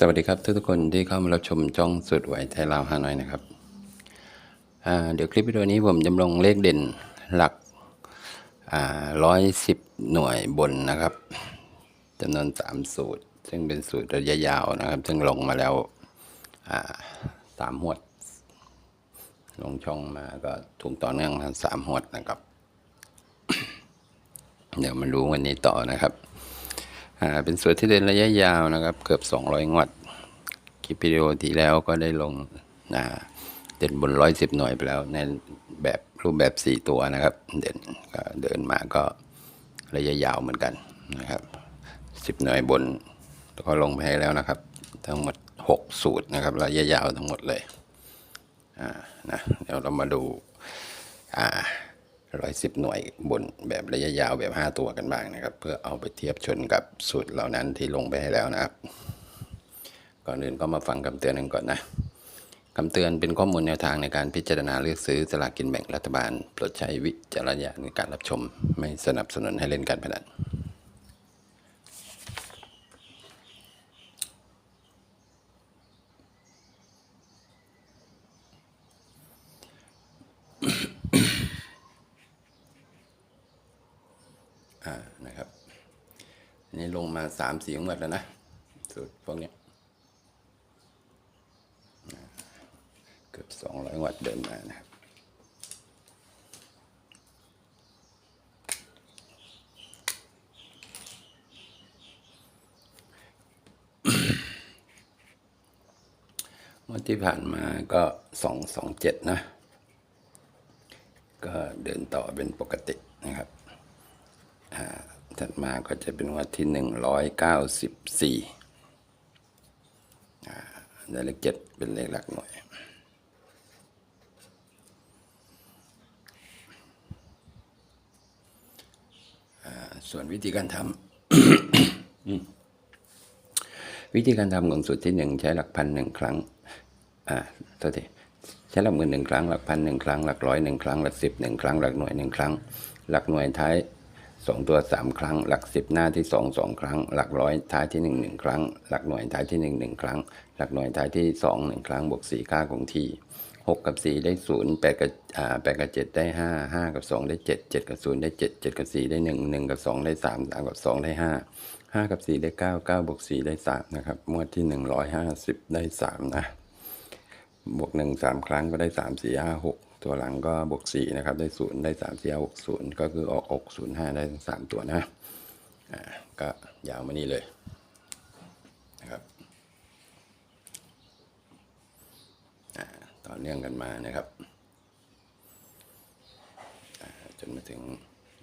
สวัสดีครับทุกๆคนที่เข้ามารับชมช่องสุดไหวไทยลาวฮานอยนะครับ เดี๋ยวคลิปวิดีโอนี้ผมจำลองเลขเด่นหลักร้อยสิบหน่วยบนนะครับจำนวนสามสูตร ซึ่งเป็นสูตรระยะยาวนะครับ ซึ่งลงมาแล้วสามหวด ลงช่องมาก็ถูกต่อเนื่องมาสามหวดนะครับ เดี๋ยวมาดูวันนี้ต่อนะครับ อ่าเป็นส่วนที่เดินระยะยาวนะครับ เกือบ 200 งวด คลิปวิดีโอที่แล้วก็ได้ลงอ่าเด่นบน 110 หน่วยไปแล้วในแบบรูปแบบ 4 ตัวนะครับ เด่นก็เดินมาก็ระยะยาวเหมือนกันนะครับ 10 หน่วยบนก็ลงไปให้แล้วนะครับ ทั้งหมด 6 สูตรนะครับ ระยะยาวทั้งหมดเลยอ่านะเดี๋ยวเรามาดูอ่า ร้อยสิบหน่วยบนแบบระยะยาวแบบห้าตัวกันบ้างนะครับ เพื่อเอาไปเทียบชนกับสูตรเหล่านั้นที่ลงไปให้แล้วนะครับ ก่อนอื่นก็มาฟังคำเตือนกันก่อนนะคำเตือนเป็นข้อมูลแนวทางในการพิจารณาเลือกซื้อสลากกินแบ่งรัฐบาลโปรดใช้วิจารณญาณในการรับชม ไม่สนับสนุนให้เล่นการพนัน อ่านะครับ อันนี้ลงมา สามสี่งวดแล้วนะสูตรพวกนี้เกือบสองร้อยงวดเดินมานะครับวันที่ผ่านมาก็สองสองเจ็ดนะ ก็เดินต่อเป็นปกตินะครับ ถัดมาก็จะเป็นงวัดที่หนึ่งร้อยเก้าสิบสี่ได้เลขเจ็ดเป็นเลขหลักหน่วยส่วนวิธีการทำวิธีการทำของสูตรที่หนึ่งใช้หลักพันหนึ่งครั้งอ่าโทษทีใช้หลักหมื่นหนึ่งครั้งหลักพันหนึ่งครั้งหลักร้อยหนึ่งครั้งหลักสิบหนึ่งครั้งหลักหน่วยหนึ่งครั้ง หลักหน่วยท้าย สองตัวสามครั้ง หลักสิบหน้าที่สองสองครั้ง หลักร้อยท้ายที่หนึ่งหนึ่งครั้ง หลักหน่วยท้ายที่หนึ่งหนึ่งครั้ง หลักหน่วยท้ายที่สองหนึ่งครั้งบวกสี่ค่าคงที่หกกับสี่ได้ศูนย์แปดกับอ่าแปดกับเจ็ดได้ห้าห้ากับสองได้เจ็ดเจ็ดกับศูนย์ได้เจ็ดเจ็ดกับสี่ได้หนึ่งหนึ่งกับสองได้สามสามกับสองได้ห้าห้ากับสี่ได้เก้าเก้าบวกสี่ได้สามนะครับหมวดที่หนึ่งร้อยห้าสิบได้สามนะบวกหนึ่งสามครั้งก็ได้สามสี่ห้าหก ตัวหลังก็บวกสี่นะครับ ได้ศูนย์ได้สามสี่ห้าหกศูนย์ก็คือออกหกศูนย์ห้าได้ทั้งสามตัวนะอ่าก็ยาวมานี่เลยนะครับอ่าต่อเนื่องกันมานะครับอ่าจนมาถึง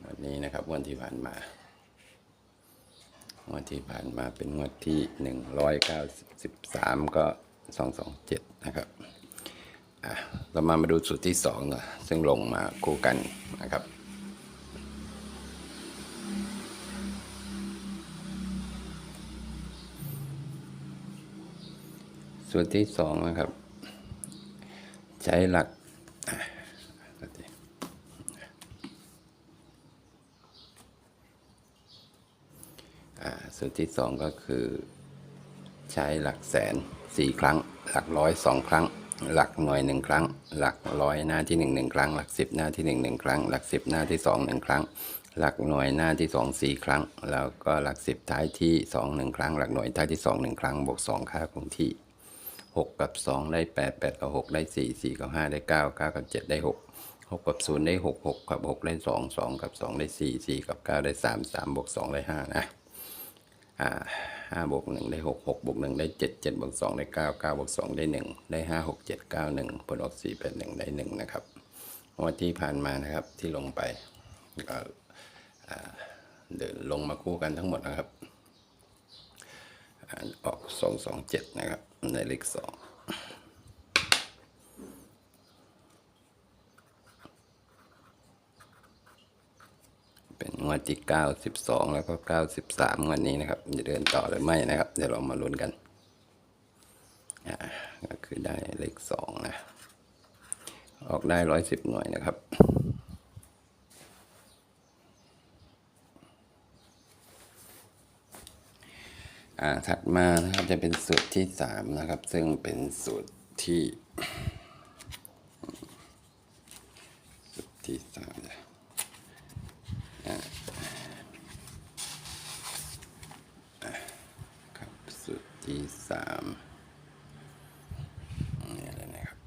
วันนี้นะครับวันที่ผ่านมางวันที่ผ่านมาเป็นงวดที่หนึ่งร้อยเก้าสิบสามก็สองสองเจ็ดนะครับ เรามามาดูสูตรที่สองนอะซึ่งลงมาคู่กันนะครับ สูตรที่สองนะครับ ใช้หลักสูตรที่สองก็คือ ใช้หลักแสนสี่ครั้ง หลักร้อยสองครั้ง หลักหน่วยหนึ่งครั้ง หลักร้อยหน้าที่หนึ่งหนึ่งครั้ง หลักสิบหน้าที่หนึ่งหนึ่งครั้ง หลักสิบหน้าที่สองหนึ่งครั้ง หลักหน่วยหน้าที่สองสี่ครั้ง แล้วก็หลักสิบท้ายที่สองหนึ่งครั้ง หลักหน่วยท้ายที่สองหนึ่งครั้ง บวกสองค่าคงที่หกกับสองได้แปดแปดกับหกได้สี่สี่กับห้าได้เก้าเก้ากับเจ็ดได้หกหกกับศูนย์ได้หกหกกับหกได้สองสองกับสองได้สี่สี่กับเก้าได้สามสามบวกสองได้ห้านะ อ่าห้าบวกหนึ่งได้หกหกบวกหนึ่งได้เจ็ดเจ็ดบวกสองได้เก้าเก้าบวกสองได้หนึ่งได้ห้าหกเจ็ดเก้าหนึ่งผลออกสี่เป็นหนึ่งได้หนึ่งนะครับวันที่ผ่านมานะครับที่ลงไปก็เดินลงมาคู่กันทั้งหมดนะครับออกสองสองเจ็ดนะครับในเลขสอง เป็นงวดที่เก้าสิบสองแล้วก็เก้าสิบสามวันนี้นะครับ จะเดินต่อหรือไม่นะครับ เดี๋ยวเรามาลุ้นกันอ่าก็คือได้เลขสองนะ ออกได้ร้อยสิบหน่วยนะครับอ่าถัดมานะครับจะเป็นสูตรที่สามนะครับ ซึ่งเป็นสูตรที่สูตรที่สามเลยอ่าอะครับสูตร ที่สามนี่เลยนะครับ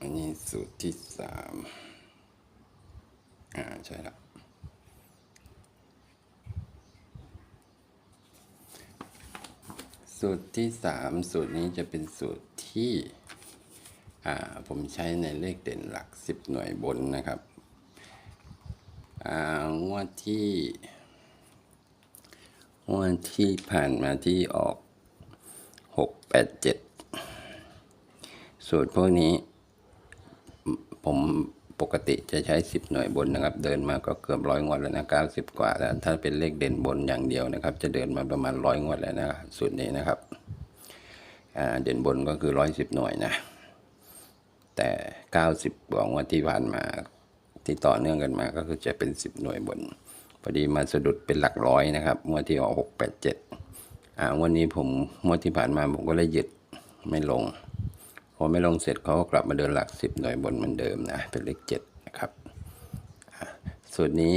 อันนี้สูตรที่สามอ่าใช่แล้วสูตรที่สามสูตรนี้จะเป็นสูตรที่อ่าผมใช้ในเลขเด่นหลักสิบหน่วยบนนะครับอ่างวดที่ วดที่ผ่านมาที่ออกหกแปดเจ็ดสูตรพวกนี้ ผมปกติจะใช้ 10 หน่วยบนนะครับ เดินมาก็เกือบร้อยงวดแล้วนะ 90 กว่าแล้ว ถ้าเป็นเลขเด่นบนอย่างเดียวนะครับ จะเดินมาประมาณร้อยงวดแล้วนะสูตรนี้นะครับ เด่นบนก็คือร้อยสิบหน่วยนะ แต่ 90 กว่างวดที่ผ่านมาที่ต่อเนื่องกันมาก็คือจะเป็น 10 หน่วยบน พอดีมาสะดุดเป็นหลักร้อยนะครับงวดที่ออก6 8 7อ่าวันนี้ผมงวดที่ผ่านมาผมก็เลยหยุดไม่ลง พอไม่ลงเสร็จเขาก็กลับมาเดินหลักสิบหน่วยบนเหมือนเดิมนะเป็นเลขเจ็ดนะครับสูตรนี้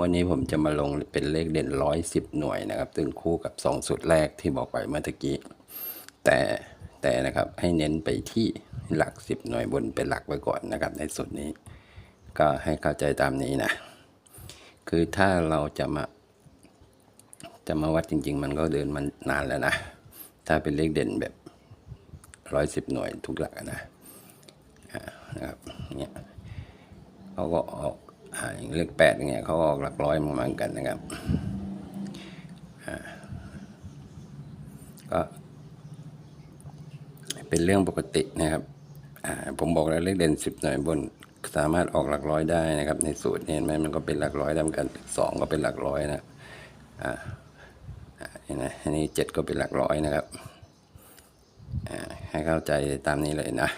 วันนี้ผมจะมาลงเป็นเลขเด่นร้อยสิบหน่วยนะครับซึ่งคู่กับสองสูตรแรกที่บอกไปเมื่อตะกี้แต่แต่นะครับให้เน้นไปที่หลักสิบหน่วยบนเป็นหลักไว้ก่อนนะครับในสูตรนี้ ก็ให้เข้าใจตามนี้นะ คือถ้าเราจะมา จะมาวัดจริง ๆ มันก็เดินมันนานแล้วนะ ถ้าเป็นเลขเด่นแบบร้อยสิบหน่วยทุกหลักนะนะครับเนี่ยเขาก็ออกอ่าอย่างเลขแปดเนี่ยเขาก็ออกหลักร้อยมาเหมือนกันนะครับก็เป็นเรื่องปกตินะครับผมบอกแล้วเลขเด่นสิบหน่วยบน สามารถออกหลักร้อยได้นะครับ ในสูตรเนี่ยเห็นไหมมันก็เป็นหลักร้อยได้เหมือนกันสองก็เป็นหลักร้อยนะอ่าอ่าเห็นไหมอันนี้เจ็ดก็เป็นหลักร้อยนะครับให้เข้าใจตามนี้เลยนะ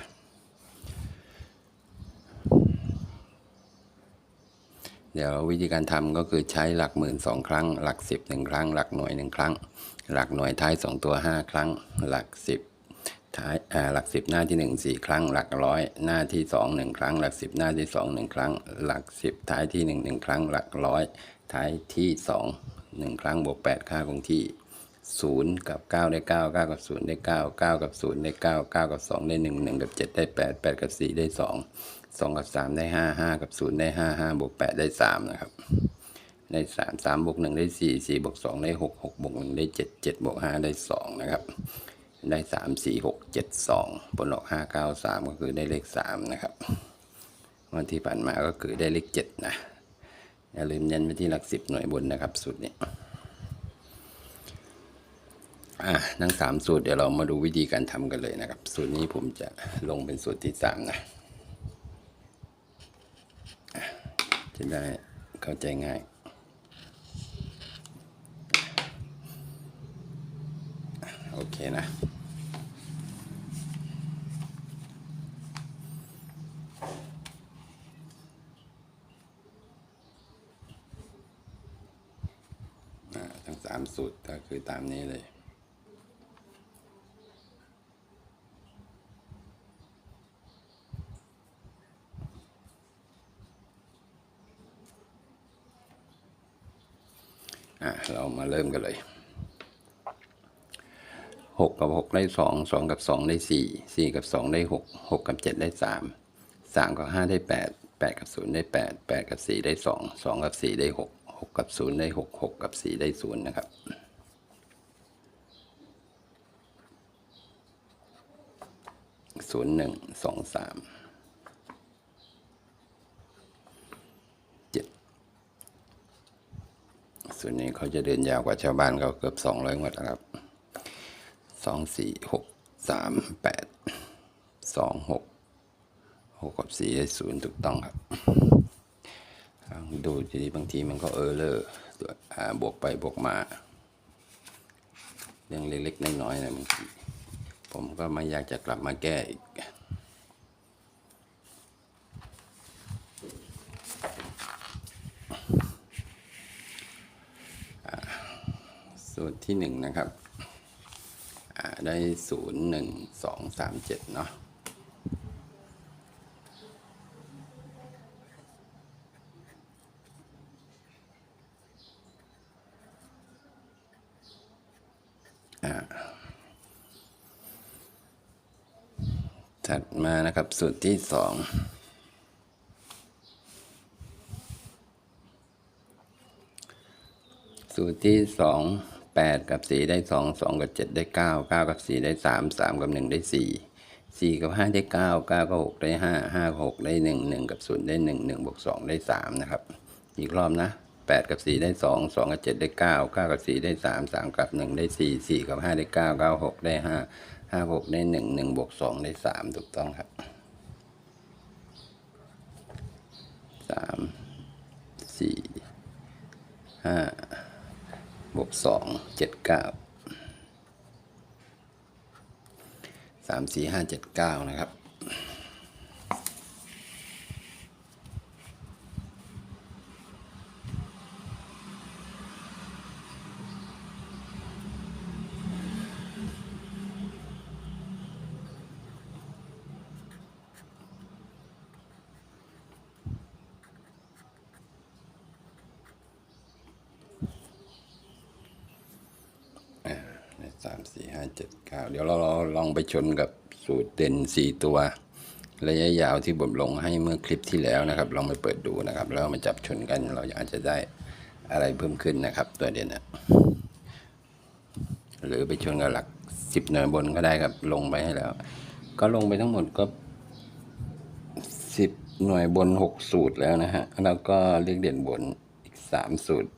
เดี๋ยววิธีการทำก็คือใช้หลักหมื่นสองครั้ง หลักสิบหนึ่งครั้ง หลักหน่วยหนึ่งครั้ง หลักหน่วยท้ายสองตัวห้าครั้ง หลักสิบ ท้ายหลักสิบหน้าที่หนึ่งสี่ครั้ง หลักร้อยหน้าที่สองหนึ่งครั้ง หลักสิบหน้าที่สองหนึ่งครั้ง หลักสิบท้ายที่หนึ่งหนึ่งครั้ง หลักร้อยท้ายที่สองหนึ่งครั้งบวกแปดค่าคงที่ศูนย์กับเก้าได้เก้าเก้ากับศูนย์ได้เก้าเก้ากับศูนย์ได้เก้าเก้ากับสองได้หนึ่งหนึ่งกับเจ็ดได้แปดแปดกับสี่ได้สองสองกับสามได้ห้าห้ากับศูนย์ได้ห้าห้าบวกแปดได้สามนะครับได้สามสามบวกหนึ่งได้สี่สี่บวกสองได้หกหกบวกหนึ่งได้เจ็ดเจ็ดบวกห้าได้สองนะครับ ได้สามสี่หกเจ็ดสองผลออกห้าเก้าสามก็คือได้เลขสามนะครับวันที่ผ่านมาก็คือได้เลขเจ็ดนะอย่าลืมเน้นไปที่หลักสิบหน่วยบนนะครับสุดนี้อะทั้งสามสูตรเดี๋ยวเรามาดูวิธีการทำกันเลยนะครับ สูตรนี้ผมจะลงเป็นสูตรที่สามนะจะได้เข้าใจง่าย โอเคนะ อ่าทั้งสามสูตรก็คือตามนี้เลย เรามาเริ่มกันเลยหกกับหกได้สองสองกับสองได้สี่สี่กับสองได้หกหกกับเจ็ดได้สามสามกับห้าได้แปดแปดกับศูนย์ได้แปดแปดกับสี่ได้สองสองกับสี่ได้หกหกกับศูนย์ได้หกหกกับสี่ได้ศูนย์นะครับ ศูนย์หนึ่งสองสามเจ็ดส่วนนี้เขาจะเดินยาวกว่าชาวบ้านเขาเกือบสองร้อยงวดแล้วครับสองสี่หกสามแปดสองหกหกกับสี่ได้ศูนย์ถูกต้องครับ ดูดีบางทีมันก็เออเลอร์ตัวบวกไปบวกมา เรื่องเล็กๆน้อยๆนะบางที ผมก็ไม่อยากจะกลับมาแก้อีกส่วนที่หนึ่งนะครับ ได้ศูนย์หนึ่งสองสามเจ็ดเนาะ สูตรที่สองสูตรที่สองแปดกับสี่ได้สองสองกับเจ็ดได้เก้าเก้ากับสี่ได้สามสามกับหนึ่งได้สี่สี่กับห้าได้เก้าเก้ากับหกได้ห้าห้ากับหกได้หนึ่งหนึ่งกับศูนย์ได้หนึ่งหนึ่งบวกสองได้สามนะครับ อีกรอบนะแปดกับสี่ได้สองสองกับเจ็ดได้เก้าเก้ากับสี่ได้สามสามกับหนึ่งได้สี่สี่กับห้าได้เก้าเก้าหกได้ห้าห้าหกได้หนึ่งหนึ่งบวกสองได้สามถูกต้องครับ สามสี่ห้าบวกสองเจ็ดเก้าสามสี่ห้าเจ็ดเก้านะครับ ใน สามสี่ห้าเจ็ดเก้าเดี๋ยวเราเราลองไปชนกับสูตรเด่นสี่ตัว ระยะยาวที่ผมลงให้เมื่อคลิปที่แล้วนะครับลองไปเปิดดูนะครับ แล้วมาจับชนกันเราอาจจะได้อะไรเพิ่มขึ้นนะครับ ตัวเด่นนะหรือไปชนกับหลักสิบหน่วยบนก็ได้ครับลงไปให้แล้ว ก็ลงไปทั้งหมดก็สิบหน่วยบนหกสูตรแล้วนะฮะแล้วก็เลขเด่นบนอีกสามสูตร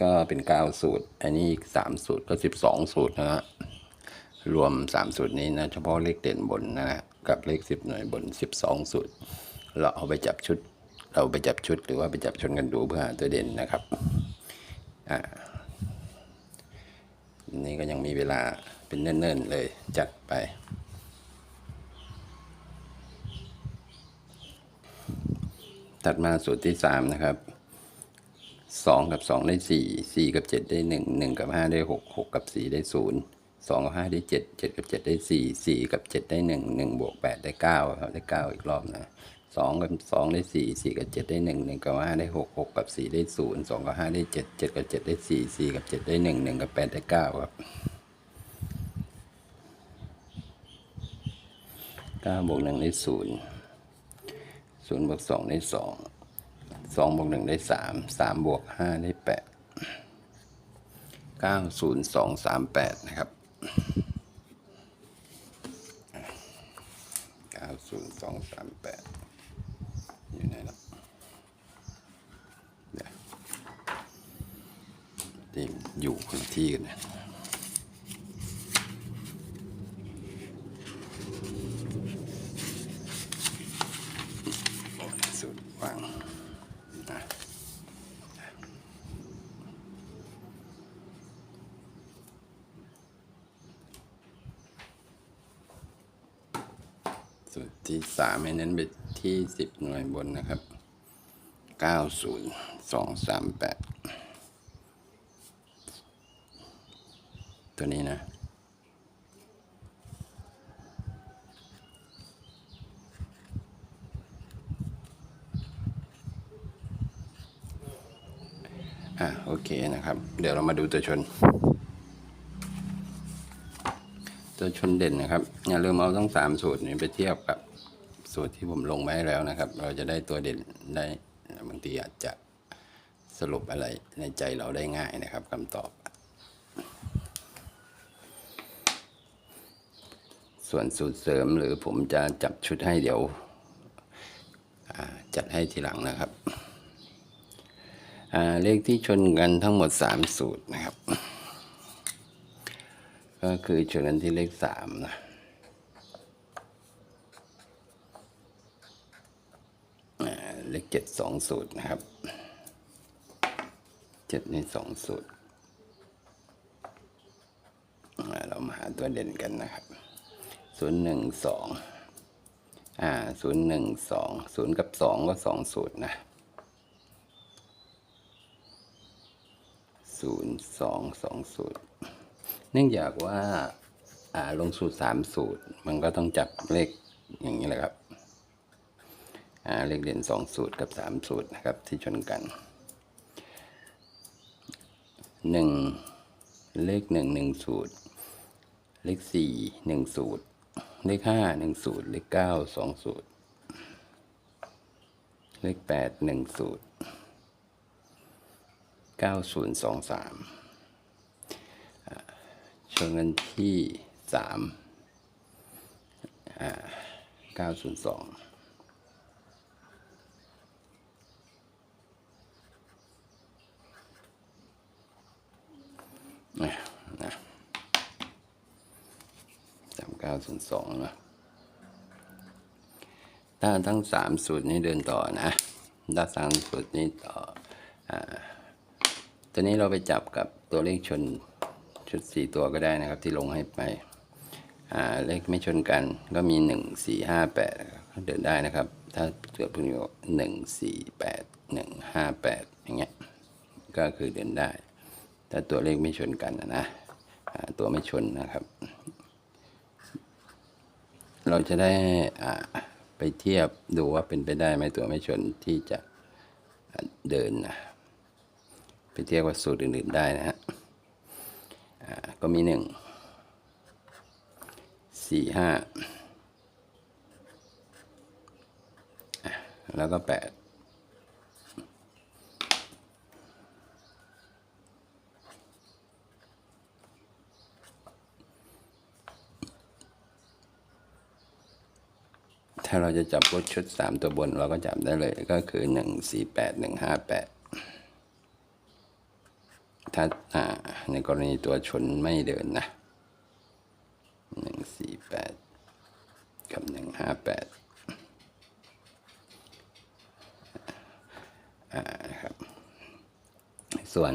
ก็เป็นเก้าสูตร อันนี้อีกสามสูตรก็สิบสองสูตรนะฮะรวมสามสูตรนี้นะเฉพาะเลขเด่นบนนะฮะกับเลขสิบหน่วยบนสิบสองสูตร เราเอาไปจับชุด เราไปจับชุดหรือว่าไปจับชนกันดูเพื่อหาตัวเด่นนะครับอ่านี่ก็ยังมีเวลาเป็นเนิ่นๆเลยจัดไปตัดมาสูตรที่สามนะครับ สองกับสองได้สี่สี่กับเจ็ดได้หนึ่งหนึ่งกับห้าได้หกหกกับสี่ได้ศูนย์สองกับห้าได้เจ็ดเจ็ดกับเจ็ดได้สี่สี่กับเจ็ดได้หนึ่งหนึ่งบวกแปดได้เก้าครับได้เก้าอีกรอบนะสองกับสองได้สี่สี่กับเจ็ดได้หนึ่งหนึ่งกับห้าได้หกหกกับสี่ได้ศูนย์สองกับห้าได้เจ็ดเจ็ดกับเจ็ดได้สี่สี่กับเจ็ดได้หนึ่งหนึ่งกับแปดได้เก้าครับเก้าบวกหนึ่งได้ศูนย์ศูนย์บวกสองได้ส องสองบวกหนึ่งได้สามสามบวกห้าได้แปดเก้าศูนย์สองสามแปดนะครับเก้าศูนย์สองสามแปดอยู่ไหนล่ะเดี๋ยวอยู่คนที่กันนะสุดวาง สูตรที่สามให้เน้นไปที่สิบหน่วยบนนะครับเก้าศูนย์สองสามแปดตัวนี้นะอะโอเคนะครับ เดี๋ยวเรามาดูตัวชน ตัวชนเด่นนะครับอย่าลืมเอาทั้งสามสูตรนี้ไปเทียบกับสูตรที่ผมลงไว้แล้วนะครับ เราจะได้ตัวเด่นได้บางทีอาจจะสรุปอะไรในใจเราได้ง่ายนะครับคำตอบ ส่วนสูตรเสริมหรือผมจะจับชุดให้เดี๋ยวจัดให้ทีหลังนะครับเลขที่ชนกันทั้งหมดสามสูตรนะครับ ก็คือชนกันที่เลขสามนะเลขเจ็ดสองสูตรนะครับเจ็ดในสองสูตรอ่าเรามาหาตัวเด่นกันนะครับศูนย์หนึ่งสองอ่าศูนย์หนึ่งสองศูนย์กับสองก็สองสูตรนะศูนย์สองสองสูตร เนื่องจากว่าอ่าลงสูตรสามสูตร มันก็ต้องจับเลขอย่างนี้แหละครับอ่าเลขเด่นสองสูตรกับสามสูตรนะครับที่ชนกันหนึ่งเลขหนึ่งหนึ่งสูตร เลขสี่หนึ่งสูตร เลขห้าหนึ่งสูตร เลขเก้าสองสูตร เลขแปดหนึ่งสูตรเก้าศูนย์สองสาม ชนกันที่สามเก้าศูนย์สองนะนะสามเก้าศูนย์สองนะถ้าทั้งสามสูตรนี้เดินต่อนะถ้าสามสูตรนี้ต่ออ่าตอนนี้เราไปจับกับตัวเลขชน ชุดสี่ตัวก็ได้นะครับ ที่ลงให้ไปเลขไม่ชนกันก็มีหนึ่งสี่ห้าแปดเดินได้นะครับ ถ้าเกิดพวกนี้หนึ่งสี่แปดหนึ่งห้าแปดอย่างเงี้ยก็คือเดินได้ ถ้าตัวเลขไม่ชนกันนะนะตัวไม่ชนนะครับ เราจะได้ไปเทียบดูว่าเป็นไปได้ไหมตัวไม่ชนที่จะเดินนะไปเทียบกับสูตรอื่นๆได้นะฮะ ก็มีหนึ่งสี่ห้าแล้วก็แปดถ้าเราจะจับรถชุดสามตัวบนเราก็จับได้เลยก็คือหนึ่งสี่แป ดหนึ่งห้าแปดอ่าในกรณีตัวชนไม่เดินนะหนึ่งสี่แปดกับหนึ่งห้าแปดอ่าครับ ส่วน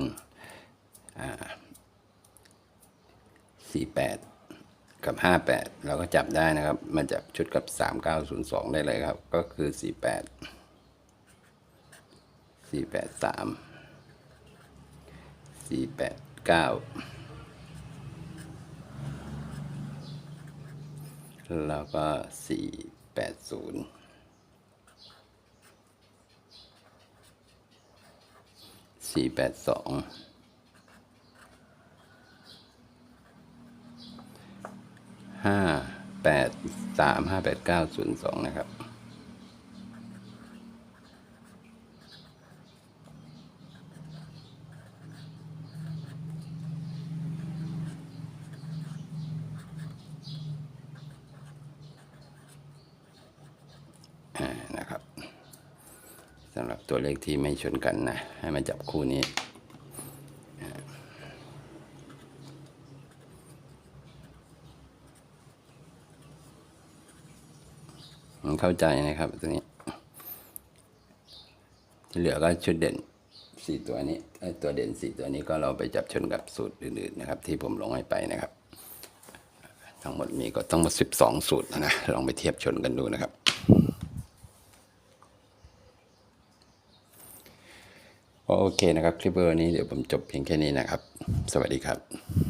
สี่แปดกับห้าแปดเราก็จับได้นะครับ มาจับชุดกับสามเก้าศูนย์สองได้เลยครับ ก็คือสี่แปด สี่แปดเก้าแล้วก็สี่แปดศูนย์สี่แปดสองห้าแปดสามห้าแปดเก้าศูนย์สองนะครับ อ่านะครับสำหรับตัว เลขที่ไม่ชนกันนะ ให้มาจับคู่นี้มเข้าใจนะครับตัวนี้ ที่เหลือก็ชุดเด่นสี่ตัวนี้ตัวเด่นสี่ตัวนี้ก็เราไปจับชนกับสูตรอื่นๆนะครับ ที่ผมลงให้ไปนะครับ ทั้งหมดมีก็ต้องมดสิบสองสูตรนะลองไปเทียบชนกันดูนะครับ โอเคนะครับ คลิปเบอร์นี้เดี๋ยวผมจบเพียงแค่นี้นะครับ สวัสดีครับ